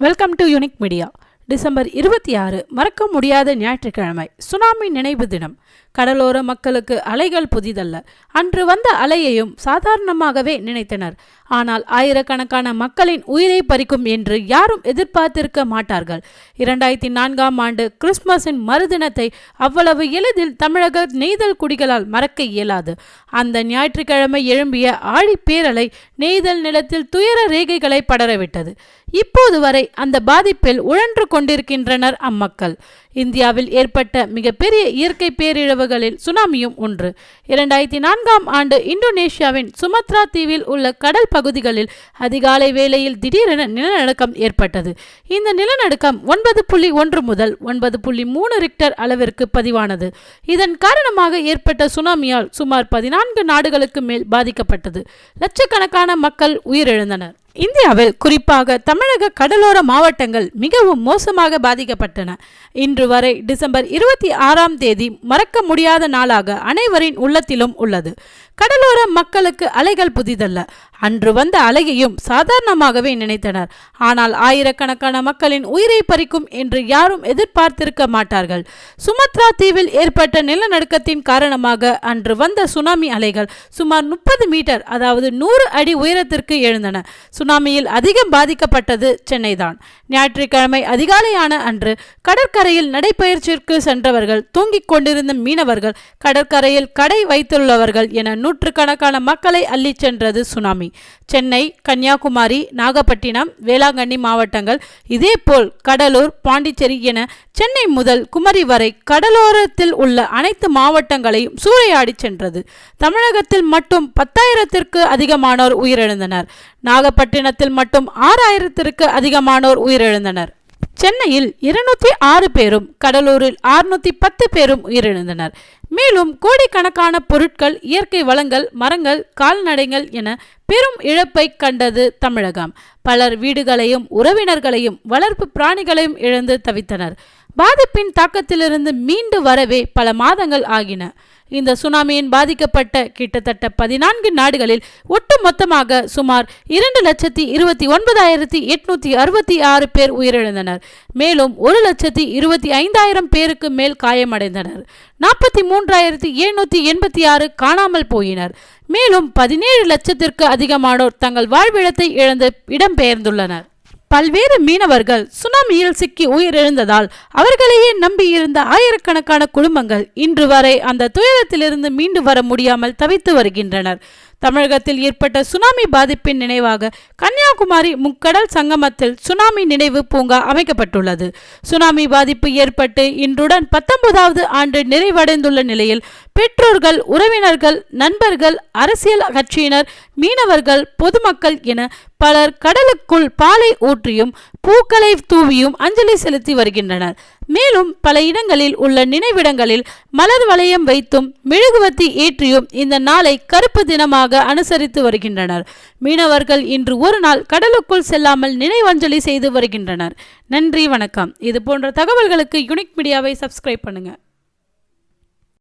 Welcome to Unique Media. December இருபத்தி ஆறு மறக்க முடியாத ஞாயிற்றுக்கிழமை சுனாமி நினைவு தினம். கடலோர மக்களுக்கு அலைகள் புதிதல்ல. அன்று வந்த அலையையும் சாதாரணமாகவே நினைத்தனர். ஆனால் ஆயிரக்கணக்கான மக்களின் உயிரை பறிக்கும் என்று யாரும் எதிர்பார்த்திருக்க மாட்டார்கள். இரண்டாயிரத்தி நான்காம் ஆண்டு கிறிஸ்துமஸின் மறுதினத்தை அவ்வளவு எளிதில் தமிழக நெய்தல் குடிகளால் மறக்க இயலாது. அந்த ஞாயிற்றுக்கிழமை எழும்பிய ஆழி பேரலை நெய்தல் நிலத்தில் துயர ரேகைகளை படரவிட்டது. இப்போது வரை அந்த பாதிப்பில் உழன்று கொண்டிருக்கின்றனர் அம்மக்கள். இந்தியாவில் ஏற்பட்ட மிகப்பெரிய இயற்கை பேரிழவுகளில் சுனாமியும் ஒன்று. இரண்டாயிரத்தி நான்காம் ஆண்டு இந்தோனேஷியாவின் சுமத்ரா தீவில் உள்ள கடல் பகுதிகளில் அதிகாலை வேளையில் திடீரென நிலநடுக்கம் ஏற்பட்டது. இந்த நிலநடுக்கம் ஒன்பது புள்ளி ஒன்று முதல் ஒன்பது புள்ளி மூணு ரிக்டர் அளவிற்கு பதிவானது. இதன் காரணமாக ஏற்பட்ட சுனாமியால் சுமார் பதினான்கு நாடுகளுக்கு மேல் பாதிக்கப்பட்டது. லட்சக்கணக்கான மக்கள் உயிரிழந்தனர். இந்தியாவில் குறிப்பாக தமிழக கடலோர மாவட்டங்கள் மிகவும் மோசமாக பாதிக்கப்பட்டன. இன்று வரை டிசம்பர் இருபத்தி ஆறாம் தேதி மறக்க முடியாத நாளாக அனைவரின் உள்ளத்திலும் உள்ளது. கடலோர மக்களுக்கு அலைகள் புதிதல்ல. அன்று வந்த அலையையும் சாதாரணமாகவே நினைத்தனர். ஆனால் ஆயிரக்கணக்கான மக்களின் உயிரை பறிக்கும் என்று யாரும் எதிர்பார்த்திருக்க மாட்டார்கள். சுமத்ரா தீவில் ஏற்பட்ட நிலநடுக்கத்தின் காரணமாக அன்று வந்த சுனாமி அலைகள் சுமார் முப்பது மீட்டர் அதாவது நூறு அடி உயரத்திற்கு எழுந்தன. சுனாமியில் அதிகம் பாதிக்கப்பட்டது சென்னைதான். ஞாயிற்றுக்கிழமை அதிகாலையான அன்று கடற்கரையில் நடைபயிற்சிற்கு சென்றவர்கள் தூங்கிக் கொண்டிருந்த மீனவர்கள் கடற்கரையில் கடை வைத்துள்ளவர்கள் என நூற்றுக்கணக்கான மக்களை அள்ளிச் சென்றது சுனாமி. சென்னை கன்னியாகுமரி நாகப்பட்டினம் வேளாங்கண்ணி மாவட்டங்கள் இதேபோல் கடலூர் பாண்டிச்சேரி என சென்னை முதல் குமரி வரை கடலோரத்தில் உள்ள அனைத்து மாவட்டங்களையும் சூறையாடி சென்றது. தமிழகத்தில் மட்டும் பத்தாயிரத்திற்கு அதிகமானோர் உயிரிழந்தனர். நாகப்பட்டினத்தில் மட்டும் ஆறாயிரத்திற்கு அதிகமானோர் உயிரிழந்தனர். சென்னையில் இருநூத்தி ஆறு பேரும் கடலூரில் அறுநூத்தி பத்து பேரும் உயிரிழந்தனர். மேலும் கோடிக்கணக்கான பொருட்கள் இயற்கை வளங்கள் மரங்கள் கால்நடைகள் என பெரும் இழப்பை கண்டது தமிழகம். பலர் வீடுகளையும் உறவினர்களையும் வளர்ப்பு பிராணிகளையும் இழந்து தவித்தனர். பாதிப்பின் தாக்கத்திலிருந்து மீண்டு வரவே பல மாதங்கள் ஆகின. இந்த சுனாமியின் பாதிக்கப்பட்ட கிட்டத்தட்ட பதினான்கு நாடுகளில் ஒட்டுமொத்தமாக சுமார் இரண்டு லட்சத்தி இருபத்தி ஒன்பதாயிரத்தி எட்நூத்தி அறுபத்தி ஆறு பேர் உயிரிழந்தனர். மேலும் ஒரு லட்சத்தி இருபத்தி ஐந்தாயிரம் பேருக்கு மேல் காயமடைந்தனர். நாற்பத்தி மூன்றாயிரத்தி எழுநூத்தி எண்பத்தி ஆறு காணாமல் போயினர். மேலும் பதினேழு லட்சத்திற்கு அதிகமானோர் தங்கள் வாழ்விடத்தை இழந்து இடம்பெயர்ந்துள்ளனர். பல்வேறு மீனவர்கள் சுனாமியில் சிக்கி உயிரிழந்ததால் அவர்களையே நம்பியிருந்த ஆயிரக்கணக்கான குடும்பங்கள் இன்று வரை அந்த துயரத்திலிருந்து மீண்டு வர முடியாமல் தவித்து வருகின்றனர். தமிழகத்தில் ஏற்பட்ட சுனாமி பாதிப்பின் நினைவாக கன்னியாகுமரி முக்கடல் சங்கமத்தில் சுனாமி நினைவு பூங்கா அமைக்கப்பட்டுள்ளது. சுனாமி பாதிப்பு ஏற்பட்டு இன்றுடன் பத்தொன்பதாவது ஆண்டு நிறைவடைந்துள்ள நிலையில் பெற்றோர்கள் உறவினர்கள் நண்பர்கள் அரசியல் கட்சியினர் மீனவர்கள் பொதுமக்கள் என பலர் கடலுக்குள் பாலை ஊற்றியும் பூக்களை தூவியும் அஞ்சலி செலுத்தி வருகின்றனர். மேலும் பல இடங்களில் உள்ள நினைவிடங்களில் மலர் வளையம் வைத்தும் மெழுகுவத்தி ஏற்றியும் இந்த நாளை கருப்பு தினமாக அனுசரித்து வருகின்றனர். மீனவர்கள் இன்று ஒரு நாள் கடலுக்குள் செல்லாமல் நினைவஞ்சலி செய்து வருகின்றனர். நன்றி வணக்கம். இது போன்ற தகவல்களுக்கு யுனிக் மீடியாவை சப்ஸ்கிரைப் பண்ணுங்க.